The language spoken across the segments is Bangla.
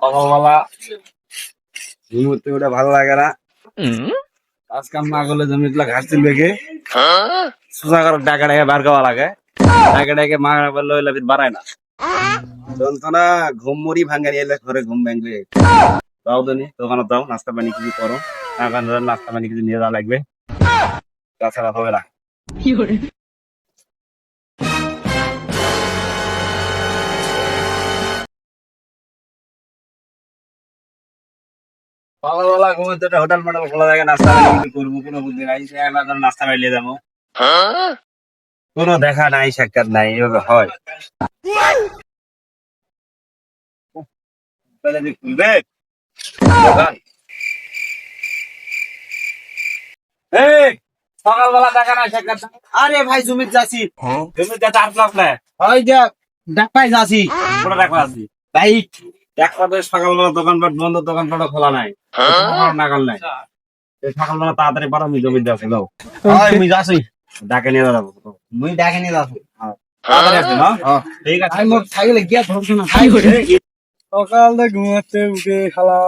সকালবেলা ঘুমোতে ওটা ভালো লাগে না। কাজ কাম না করলে জমি গুলা ঘাস তুলবে কে? সোজা করে ডাকা ডাকে বার করা লাগে। ডাকে ডাকে মা বলল বাড়ায় না। যন্ত্রণা ঘুম মরি ভাঙ্গা নিয়ে এলে ঘরে ঘুম ভাঙবে দাও তো নি দোকানে দাও নাস্তা পানি কিছু করো। নাস্তা পানি কিছু নিয়ে যাওয়া লাগবে। তাছাড়া হবে না। সকালবেলা ঘুমোতে একটা হোটেল মোটেল খোলা থাকে নাস্তা পানি করব কোনো বুদ্ধি নাই। সে একবার ধরো নাস্তা পাইলে যাব। কোনো দেখা নাই সাক্ষাৎ নাই এভাবে হয়। খুলবে দোকান। এই, সকালবেলা দেখা নাই। আরে ভাই জমির যাচ্ছি। জমির কাছে আসলে আপনি ওই যে ডাক্তার যাচ্ছি। কোনো দেখা আছি। বাইক একসাথে সকালবেলা দোকানপাট বন্ধ দোকানপাট খোলা নাই। নাগাল নাই। এই সকালবেলা তাড়াতাড়ি পারো আমি জমিতে আছে দাও মুই যাচ্ছি। ডাকে নিয়ে যাব। মুই ডাকে নিয়ে যাচ্ছি। না ঠিক আছে। আমি মোর সাইকেলে গিয়া ধরছো না। সকালে ঘুমাতে উঠে খালা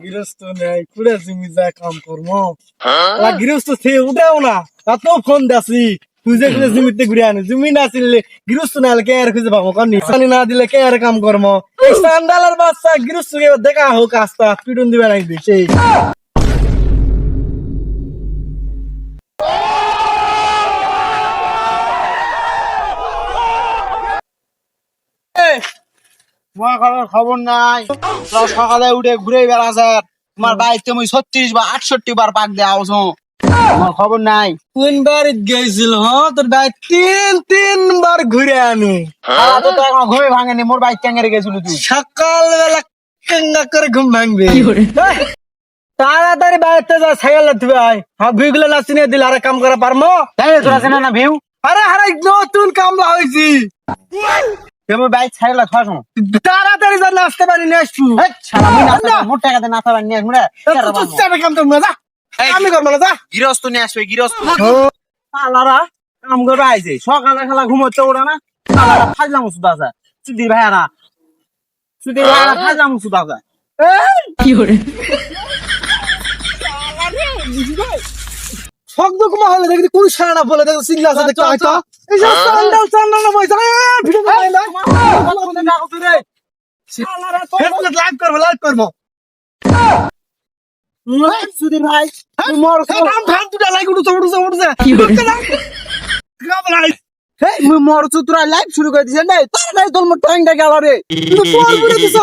গৃহস্থ নেই পুরে জিমি যায় কাম খালা গৃহস্থ সে উঠেও না এত ফোন দাসি খুঁজে খুঁজে জমিতে ঘুরে আনি জমি না চিনলে গৃহস্থ না কে আর খুঁজে পাবো কারণ নিশানি না দিলে কে আর কাম করম। এই সান্ডালার বাচ্চা গৃহস্থকে দেখা হোক আস্তা পিটুন দিবে নাকি সেই তোমার খবর নাই। সকালে উঠে ঘুরে বেড়াছে। তোমার বাড়িতে মুই ছত্রিশ বা আটষট্টি বার পাক দেওয়া হতো তোমার খবর নাই। কোন বাড়ি গেছিল হ্যাঁ তোর ভাই তিন তিনবার ঘুরে আনু। তো এখন ঘুমে ভাঙেনি মোর বাইক ক্যাঙ্গারে গেছিল তুই। সকালবেলা কেঙ্গা করে ঘুম ভাঙবে। তাড়াতাড়ি বাড়িতে যা সাইকেল ধুবে আয়। হ্যাঁ ভিগুলো না চিনে দিলে আরে কাম করা পারমো? তাই তোরা চেনা না ভিউ? আরে আরে নতুন কামলা হয়েছি তুমি বাইক ছাড়লে খাস তাড়াতাড়ি যা নাচতে পারি নিয়ে নাস্তা মোট টাকাতে নাস্তা বানিয়ে নিয়ে আসব কাম তো মজা আমি করব না যা গৃহস্থ নিয়ে আসবে গৃহস্থ। আলারা কাম করে আইছে। সকালে খেলা ঘুমোচ্ছে ওরা না? আলারা ফাজলাম ওষুধ আছে। সুধীর ভাইয়ারা। সুধীর ভাইয়ারা ফাজলাম ওষুধ আছে। শব্দ কুমা হলে দেখি কোন সারা বলে দেখো সিংলা আছে দেখতে হয়তো। এই যে সান্ডাল সান্ডাল না বইছে ভিডিও বানাই না। হেডসেট লাইভ করব লাইভ করব। সুধীর ভাই মোর কাম ভান দুটা লাইক উঠছে উঠছে উঠছে। হেই মুই মোর চুতরা লাইভ শুরু করে দিছেন নাই তার নাই তোর মোট টাইমটা গেল রে। তুই পর করে দিছ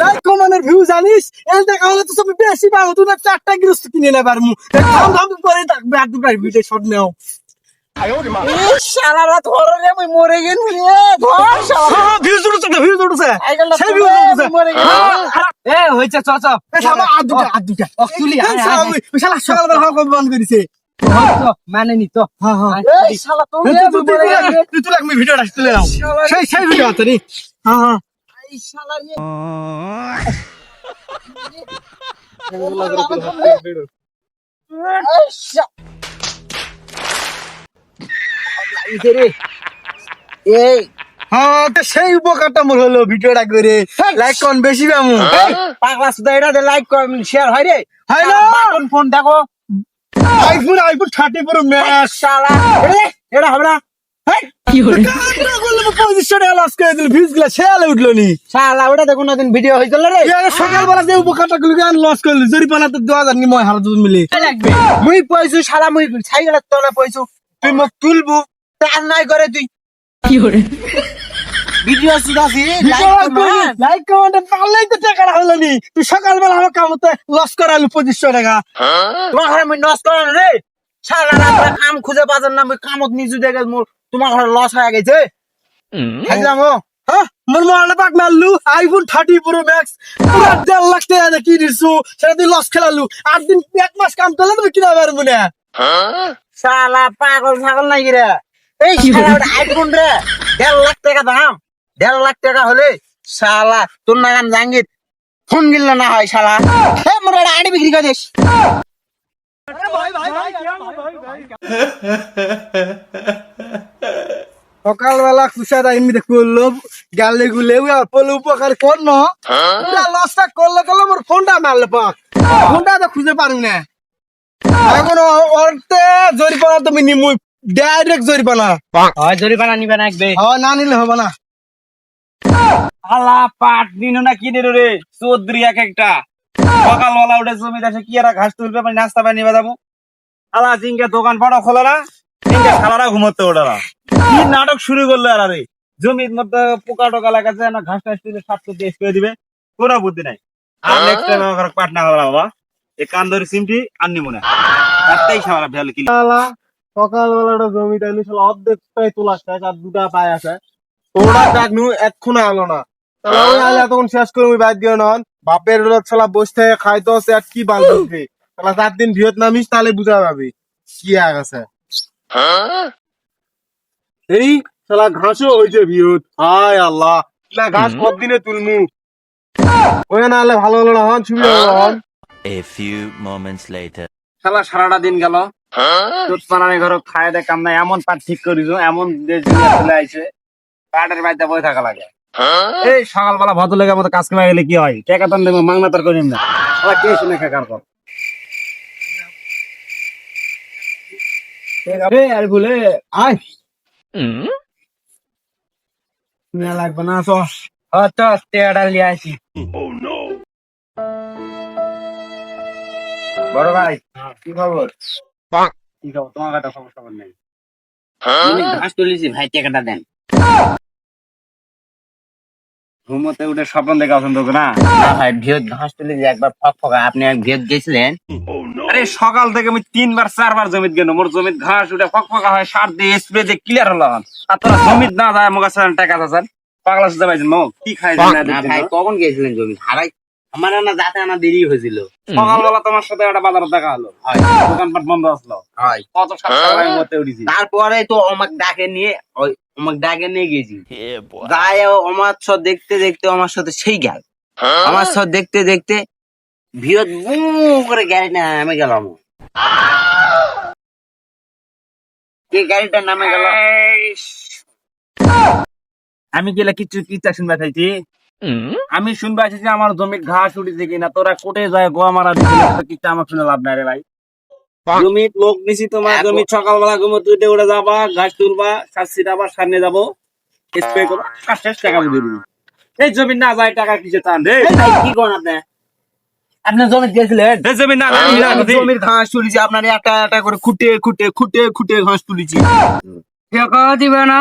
লাইক কমানের ভিউ জানিস? এই দেখা হলে তো সব বেশি পাবো তুই না চারটা গৃহস্থ কিনে নেবার মু দাম দাম করে থাকবে আর দুটো ভিডিও শট নেও। এই শালারা ধরে রে মুই মরে গেল রে ধর শালা ভিউ ভিউ সেই মরে গেল। এ হইছে চ চ। এ সামা আর দুটা আর দুটা। তুলি, আয়, আয়, আয়। শালা সকালবেলা বন্ধ করেছে? মানে নি হ্যাঁ হ্যাঁ এই শালা তুই তুই মরে গেল রে। তুই তুই আমি ভিডিওটা তুলে নাও সেই হ্যাঁ হ্যাঁ হ্যাঁ তো সেই উপকারটা মোর হলো ভিডিওটা করে লাইক কোন বেশি পামু পাগলা সুদা এটা লাইক কর শেয়ার হয় রে হয়। ফোন দেখো iPhone iPhone thirty pro max. শালা এটা হবে না। করে ভিডিও হয়েছিল রে। সকালবেলা যে উপকারটা গুলো লস করলি জরিপানা তো দু হাজার নি মই হারা দুজন মিলে। মুই পয়সু শালা মুই সাইকেলের তলে পয়সু। তুই মোক তুলবু তার নাই করে তুই। ভিডিও সুদাসি লাইক কমেন্ট পারলেই তো টাকাটা হলো নি। তুই সকালবেলা আমার কামতে লস করালি পঁচিশশো টাকা। তোমার ঘরে মুই নষ্ট করেন রে। সারা রাত কাম খুঁজে পাচ্ছেন না মুই কামত নিজু দেখে মোর তোমার ঘরে লস হয়ে গেছে। খাইলাম ও। হ্যাঁ? মোর মরলে পাক মারলু আইফোন থার্টি প্রো ম্যাক্স পুরো দেড় লাখ টাকা কি দিছু সেটা তুই লস খেলালু। আট দিন এক মাস কাম করলে তুমি কিনা পারব না। শালা পাগল ছাগল নাকি রে? এই আইফোন রে দেড় লাখ টাকা দাম। দেড় লাখ টাকা হলে শালা তোর নাগান জাঙ্গির ফোন গিললে না হয় শালা। হে মোর আড়ি বিক্রি করে দিস। সকালবেলা কুসারা এমনি করল গালে গুলে পলে উপকার কর ন লসটা করলে করলে মোর ফোনটা মারলে পাক। ফোনটা তো খুঁজে পারু না। এখন ওরতে জরিপানা তুমি নিমু ডাইরেক্ট জরিপানা হয় জরিমানা নিবে না একবে হ্যাঁ না নিলে হবে না। আলা পাট দিন না কিনে রে? চৌধুরী এক একটা। সকালবেলা উঠে জমি দেশে কি এরা ঘাস তুলবে মানে নাস্তা পানি বাজাবো আলা জিঙ্গে দোকান পাড়া খোলা না জিঙ্গে সারারা ঘুমোতে ওঠে না। কি নাটক শুরু করল এরা রে? জমির মধ্যে পোকা টোকা লাগাচ্ছে না ঘাস টাস তুলে সাতশো দিয়ে স্প্রে দিবে। কোনো বুদ্ধি নাই। আর নেক্সট টাইম আমার পাট না হবে বাবা। এই কান ধরে সিমটি আর নিবো না। একটাই সারা ভেলে কি শালা সকালবেলাটা জমিটা শালা অর্ধেক পায়ে তোলা শেষ আর দুটা পায়ে আছে। ডাক নু এক্ষুনি আলো না। তাহলে ওই আলে তখন শেষ করে বাদ দিও নন। বাপের লোক শালা বসে থেকে খাইতে হচ্ছে আর কি বাল করবে শালা চার দিন ভিয়ত নামিস তাহলে বুঝা পাবি। কি আগ আছে? এই শালা ঘাসও হয়েছে ভিয়ত হায় আল্লাহ। না ঘাস কতদিনে তুলমু? ওই না হলে ভালো হলো না হন হলো হন। A few moments later. শালা সারাটা দিন গেল। দুধ পানানি ঘর খায় দে কাম নাই এমন পাট ঠিক করিস এমন চলে আইছে। পাটের বাড়িতে বসে থাকা লাগে। এই সকালবেলা ভদ্র লেগে মতো কাজ করে গেলে কি হয়? টাকা তো মাংনা তোর করিম না। আবার কে শুনে খাকার কর আর বলে আয়। মেলা লাগবে না তো তো টেয়াটা লিয়ে আসি। বড় ভাই কি খবর? কি খবর? তোমার কাছে সমস্যা নেই। ঘাস তুলেছি ভাই টাকাটা দেন। ঘুমোতে উঠে স্বপ্ন দেখে পছন্দ না না? ভাই ভিয়ত ঘাস তুলেছি একবার ফক ফকা আপনি এক ভিয়ত গেছিলেন? আরে সকাল থেকে আমি তিনবার চারবার জমিত গেল মোর জমিত ঘাস উঠে ফক ফক হয় সার দিয়ে স্প্রে দিয়ে ক্লিয়ার হলো আর তোরা জমিত না যায় আছে টাকা আছে পাগলা সুদা মো কি খাই না না ভাই কখন গেছিলেন জমি হারাই আমার না যাতে আনা দেরি হয়েছিল। সকালবেলা তোমার সাথে একটা বাজার দেখা হলো। দোকানপাট বন্ধ আসলো। হয়। কত মতে উঠেছি। তারপরে তো আমাকে ডাকে নিয়ে ওই আমাকে ডাকে নিয়ে গেছি. যায় আমার সব দেখতে দেখতে আমার সাথে সেই গেল। আমার সব দেখতে দেখতে ভিড় বু করে গাড়িটা নামে গেলাম কে গাড়িটা নামে গেল? আমি গেলে কিছু কিচ্ছা শুনবা চাইছি আমি শুনবা যে আমার জমির ঘাস উঠেছে কিনা তোরা কোটে যায় গোয়া মারা দিছিল কিচ্ছা আমার শুনে লাভ নাই রে ভাই। জমির লোক নিছি তোমার জমি সকালবেলা ঘুমোতে উঠে উঠে যাবা ঘাস তুলবা সার ছিটাবা সামনে যাব স্প্রে করবা কাজ শেষ টাকা বুঝে দিবি। এই জমি না যায় টাকা কিসে চান রে কি করেন আপনি? আপনি জমি গেছিলেন? এই জমি না যায়, আমি না আমি বুঝি। জমির ঘাস তুলেছি আপনার একটা একটা করে খুঁটে খুঁটে খুঁটে খুঁটে ঘাস তুলেছি। টাকা দিবে না?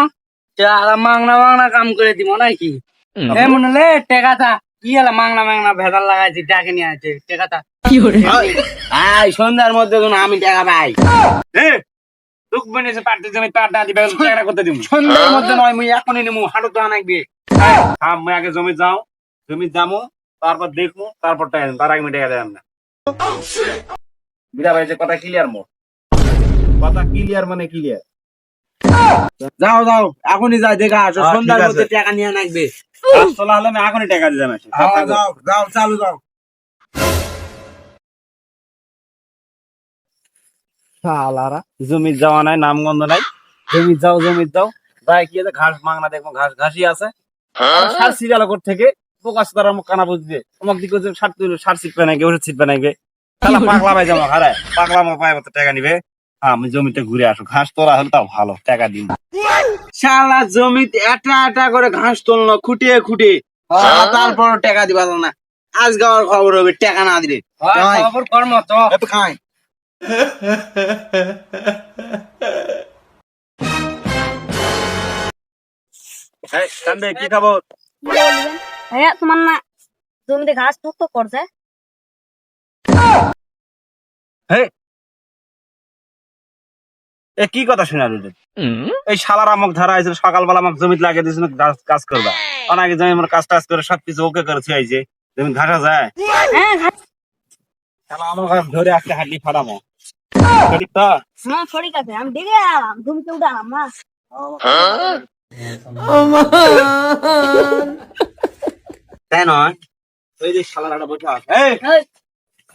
মাংনা মাংনা কাম করে দিব নাকি? এ মনে কি হলো মাংনা মাংনা ভেজাল লাগাইছি ডাকে নিয়ে আছে টেকাটা আই সন্ধ্যার মধ্যে যেন আমি টাকা পাই। দুঃখ জমি পাট না দিবে টাকা করতে দিব সন্ধ্যার মধ্যে নয় মুই এখনই নিমু হাঁটু তো আনাকবি থাম মুই আগে জমি যাও জমি যামু তারপর দেখমু তারপর টাকা দিম তার আগে আমি টাকা দেন না। ভাই যে কথা ক্লিয়ার মোর? কথা ক্লিয়ার মানে ক্লিয়ার যাও যাও এখনই যাই দেখা আসো। সন্ধ্যার মধ্যে টাকা নিয়ে নাকবে চলা হলে আমি এখনই টাকা দিলাম যাও যাও চালু যাও। শালারা। জমি যাওয়া নাই নামগন্ধ নাই। জমি যাও জমি যাও। যাই কি আছে? ঘাস মাংনা দেখব ঘাস ঘাসই আছে। আর সার সিরিয়াল কোর থেকে প্রকাশ তারা মুখ কানা বুঝবে তোমাক দিকে সার তুই সার ছিটবে নাকি ওষুধ ছিটবে নাকি? তাহলে পাগলা ভাই যাব হারায়। পাগলা আমার পায়ে মতো টাকা নিবে। হ্যাঁ, আমি জমিতে ঘুরে আসো। ঘাস তোলা হলে তাও ভালো টাকা দিন শালা জমিতে এটা এটা করে ঘাস তুললো খুঁটিয়ে খুঁটিয়ে। তারপর টাকা দিবা না। আজ আমার খবর হবে টাকা না দিলে। খবর কর্ম তো খাই। কি খবর? তোমার না জমিতে ঘাস তো করছে? এ কি কথা শোনা দিলে এই শালার আমাকে ধারা আইছিল সকালবেলা আমাকে জমিতে লাগিয়ে দিয়েছিল কাজ- কাজ করবা। অনেকে জমি আমার কাজ টাজ করে সবকিছু ওকে করে থুয়ে আইছে জমি ঘাটা যায়। হ্যাঁ শালা আমার ধরে ঠিক তো? হ্যাঁ সঠিক আছে আমি দেখে না। তাই নয় ওই যে শালার একটা বসে আছে। এই! এই,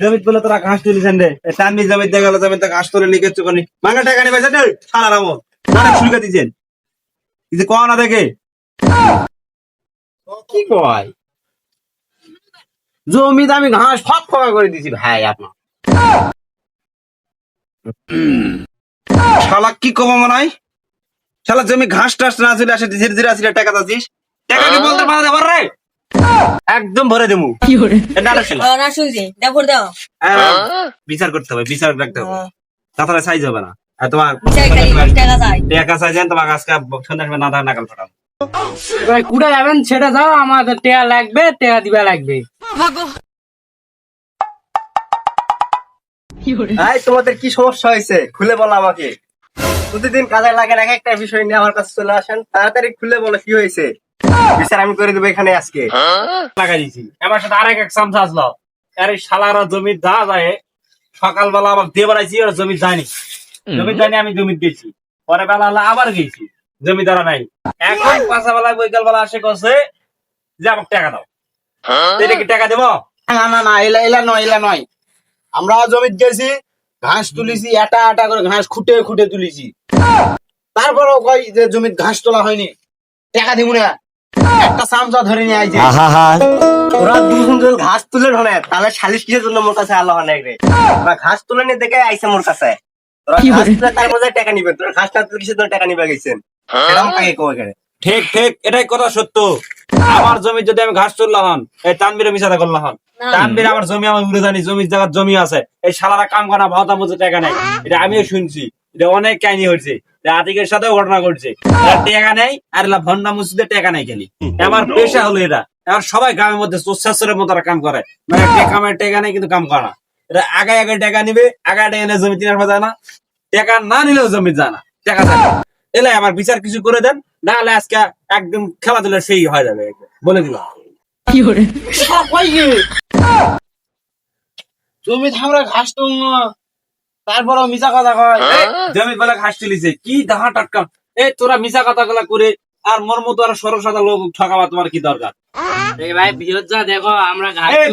জমিত বলে তোরা ঘাস তুলিছেন রে। তানবি জমিত দেখা গেল জমিতে ঘাস তুলে লিখে চুকানি মাঙ্গা টাকা নিবে সেটা সারা রামো। নাটক শুরু করে দিয়েছেন কিছু কওয়া না দেখে? কি কয়? জমিতে আমি ঘাস ফক ফকা করে দিছি ভাই আপনার শালা কি কব মনে হয় শালা জমি ঘাস টাস না ছিল আসে ধীরে ধীরে আসলে টাকা দিস টাকা কি বলতে পারে রে? একদম ভরে দেবো না শুনছি। দেখো দাও। বিচার করতে হবে বিচার রাখতে হবে। তাছাড়া সাইজ হবে না। আর তোমার টাকা চাই। টাকা সাইজ আজকে সন্ধ্যা সময় না নাকাল ফাটাবো এবার যাবেন সেটা যাও আমাদের টেয়া লাগবে টেয়া দিবা লাগবে। এই তোমাদের কি সমস্যা হয়েছে? খুলে বলো আমাকে। প্রতিদিন কাজে লাগে এক একটা বিষয় নিয়ে আমার কাছে চলে আসেন। তাড়াতাড়ি খুলে বলো কি হয়েছে? বিচার আমি করে দেবো এখানে আজকে। আমার সাথে আরেক এক সামসা আসলো আরে শালারা জমির দা যায় সকালবেলা আবার দিয়ে বেড়াইছি আর জমি যায়নি। জমি যায়নি আমি জমি গেছি পরে বেলা হলো আবার গেছি জমিদারা নাই। এখন পাঁচা বেলা বৈকাল বেলা আসে কছে যে আমাকে টাকা দাও। এটা কি টাকা দেবো? না না না এলা এলা নয় এলা নয়। আমরা জমিতে গেছি ঘাস তুলিছি এটা আটা করে ঘাস খুঁটে খুঁটে তুলিছি। তারপরেও কই যে জমিতে ঘাস তোলা হয়নি। টাকা দিব না। একটা সামসা ধরে নিয়ে আইছে। ওরা দুজন যদি ঘাস তুলে ধরে তাহলে সালিশ কিসের জন্য মোর কাছে আলো অনেক রে? ওরা ঘাস তুলে নিয়ে দেখে আইছে মোর কাছে। ওরা ঘাস তুলে তার মধ্যে টাকা নিবে। তোরা ঘাস না তুলে কিসের জন্য টাকা নিবে গেছেন এরকম কাকে কো এখানে? ঠিক ঠিক এটাই কথা সত্য। আমার জমি যদি আমি ঘাস তুললাম হন এই তানবিরে মিশাতে করলাম হন। তানবির আমার জমি আমার উড়ে জানি জমির জায়গার জমি আছে। এই শালারা কাম করা ভাতা মতো টাকা নেই। এটা আমিও শুনছি। এটা অনেক কাহিনী এটা আতিকের সাথেও ঘটনা ঘটছে। টাকা নেই আর ভন্ডা মসজিদে টাকা নেই খালি। আমার পেশা হলো এটা। এবার সবাই গ্রামের মধ্যে চোষাশ্বরের মতো কাম করে। মানে টাকা আমার টাকা নেই কিন্তু কাম করে না। এটা আগে আগে টাকা নিবে আগে আগে এনে জমি তিনার যায় না। টাকা না নিলেও জমি যায় না টাকা যায় এলে আমার বিচার কিছু করে দেন না হলে আজকে একদম খেলাধুলা সেই হয়ে যাবে। বলে দিলাম। জমিতে আমরা ঘাস তুল তারপরেও মিছা কথা কয় জমি বেলা ঘাস তুলিছে কি দাহা টাটকা? এই তোরা মিশা কথা গুলা করে আর মোর মতো আর সরল সাদা লোক ঠকাবা তোমার কি দরকার? এই ভাই বিয়োজ যা দেখো আমরা ঘাস এই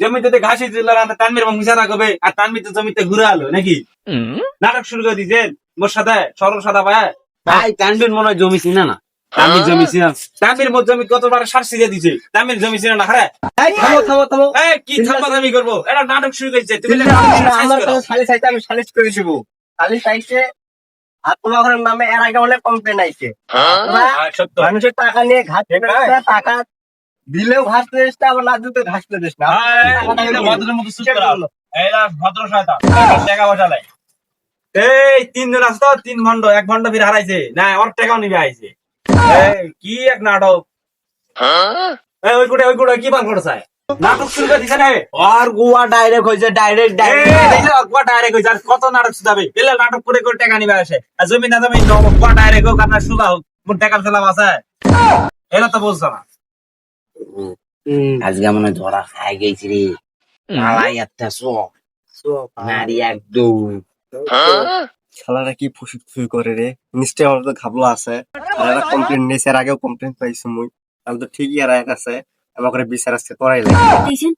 জমিতে ঘাসি তুললে আর তানমির এবং মিশা না কবে? আর তানমির তো জমিতে ঘুরে আলো নাকি? নাটক শুরু করে দিয়েছেন মোর সাথে সরল সাদা ভাই। ভাই তানবির মনে হয় জমি চিনে না। জমি ছিল। জমি কতবার দিছে? তানমির জমি ছিল না হ্যাঁ এই থামো থামো থামো। এই কি আমি করব? এটা নাটক শুরু করেছে। তুমি আমার আইতে আমি করে দিব। আইছে নামে এর আগে অনেক কমপ্লেন আইছে। মানুষের টাকা নিয়ে তুলে টাকা দিলেও ঘাস তুলে দিচ্ছে, আবার না দিতে ঘাস দিচ্ছে না। ভদ্রের মতো এরা ভদ্র শয়তান। টাকা এই তিনজন আসতো তিন ভন্ড এক ভন্ড ফিরে হারাইছে। না ওর টাকাও নিবে আইছে। কি এক নাটক? এই ওই কুটে ওই কুটে কি বান করছে? নাটক শুরু করে দিছে রে আর গোয়া ডাইরেক্ট হয়েছে ডাইরেক্ট এই, দেখলে ওর কুয়া direct হইছে, আর কত নাটক শুধাবে? এলে নাটক করে করে টাকা নিবে আসে আর জমি না জমি কুয়া ডাইরেক্ট হোক আপনার শুধা হোক মোর টাকার খেলাম আছে এরা তো বলছে না। আজকে মনে হয় ধরা খাই গেছি রে। পালাই একটা সব নারী একদম। শালারা কি ফুসুক ফুসুক করে রে নিশ্চয় আমার তো ঘাবলা আছে আর এরা কমপ্লেন নিয়েছে এর আগেও কমপ্লেন পাইছি মুই তাহলে তো ঠিকই এরা এক আছে আমার করে বিচার আজকে করাই লাগে দেখছেন